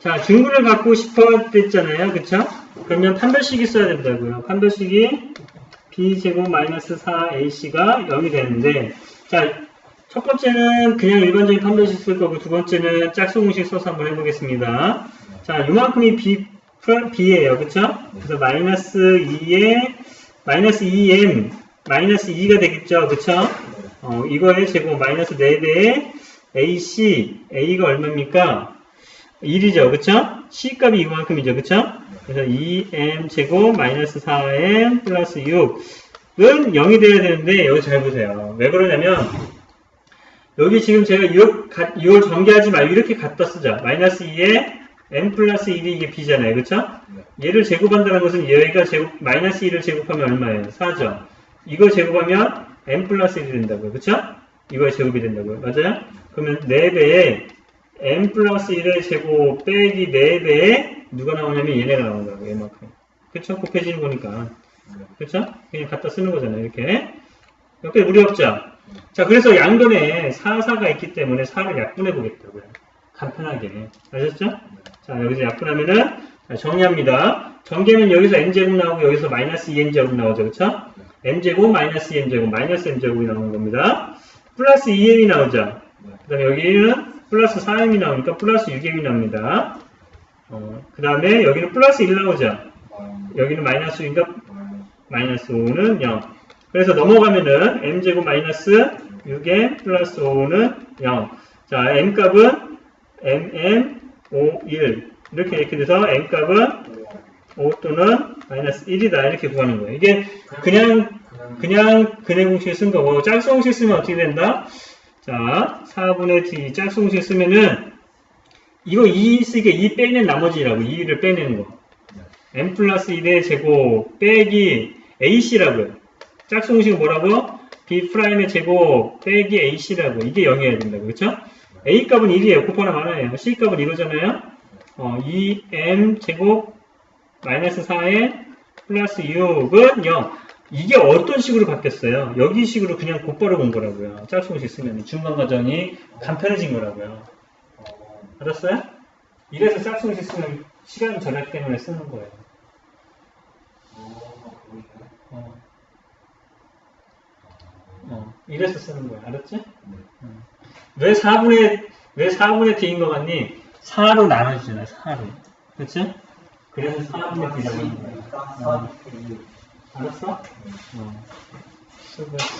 자, 중근을 갖고 싶어 했잖아요. 그쵸? 그러면 판별식이 써야 된다고요. 판별식이 b제곱 마이너스 4ac가 0이 되는데, 자, 첫 번째는 그냥 일반적인 판별식 쓸 거고, 두 번째는 짝수공식 써서 한번 해보겠습니다. 자, 요만큼이 b, b예요. 그쵸? 그래서 마이너스 2에, 마이너스 2m, 마이너스 2가 되겠죠. 그쵸? 어, 이거의 제곱 마이너스 4배의 ac, a가 얼마입니까? 1이죠. 그쵸? C값이 이만큼이죠. 그쵸? 그래서 2m 제곱 마이너스 4m 플러스 6은 0이 돼야 되는데 여기 잘 보세요. 왜 그러냐면 여기 지금 제가 6월, 6월 전개하지 말고 이렇게 갖다 쓰자. 마이너스 2에 m 플러스 1이 이게 b잖아요. 그쵸? 얘를 제곱한다는 것은 얘가 제곱, 마이너스 1을 제곱하면 얼마예요? 4죠. 이거 제곱하면 m 플러스 1이 된다고요. 그쵸? 이거의 제곱이 된다고요. 맞아요? 그러면 4배에 m 플러스 1의 제곱 빼기 4배에 누가 나오냐면 얘네가 거라고 얘만큼 그쵸? 곱해지는 거니까 그쵸? 그냥 갖다 쓰는 거잖아요 이렇게 이렇게 무리 없죠? 자 그래서 양변에 4, 4가 있기 때문에 4를 약분해 보겠다고요 간편하게 아셨죠? 자 여기서 약분하면은 자, 정리합니다 전개는 여기서 n제곱 나오고 여기서 마이너스 2n제곱 나오죠 그쵸? n제곱 마이너스 2n제곱 마이너스 n제곱이 나오는 겁니다 플러스 2n이 나오죠 그 다음에 여기는 플러스 4m이 나오니까 플러스 6m이 나옵니다. 어, 그 다음에 여기는 플러스 1 나오죠. 여기는 마이너스 5니까 마이너스 5는 0. 그래서 넘어가면은 m제곱 마이너스 6m 플러스 5는 0. 자, m값은 mm 5, 1 이렇게 이렇게 돼서 m값은 5 또는 마이너스 1이다 이렇게 구하는 거예요. 이게 그냥 그냥 근해 공식 쓴 거고 짝수 공식 쓰면 어떻게 된다? 자, 4분의 d 짝수 공식 쓰면은 이거 2 있으니까 2 빼낸 나머지라고 2를 빼내는 거. m 플러스 1의 제곱 빼기 ac라고요. 짝수 공식은 뭐라고? b 프라임의 제곱 빼기 ac라고. 이게 0이어야 된다고. 그렇죠? a 값은 1이에요. 곱하나 많아요. c 값은 이거잖아요. 어, 2m 제곱 마이너스 4에 플러스 6은 0. 이게 어떤 식으로 바뀌었어요? 여기 식으로 그냥 곧바로 본 거라고요. 짝수공식 쓰면 중간 과정이 간편해진 거라고요. 알았어요? 이래서 짝수공식 쓰면 시간 절약 때문에 쓰는 거예요. 어. 어, 이래서 쓰는 거야. 알았지? 어. 왜 4분의, 왜 4분의 D인 것 같니? 4로 나눠지잖아, 4로. 그치? 그래서 4분의 D라고 하는 거야. Merci. Merci.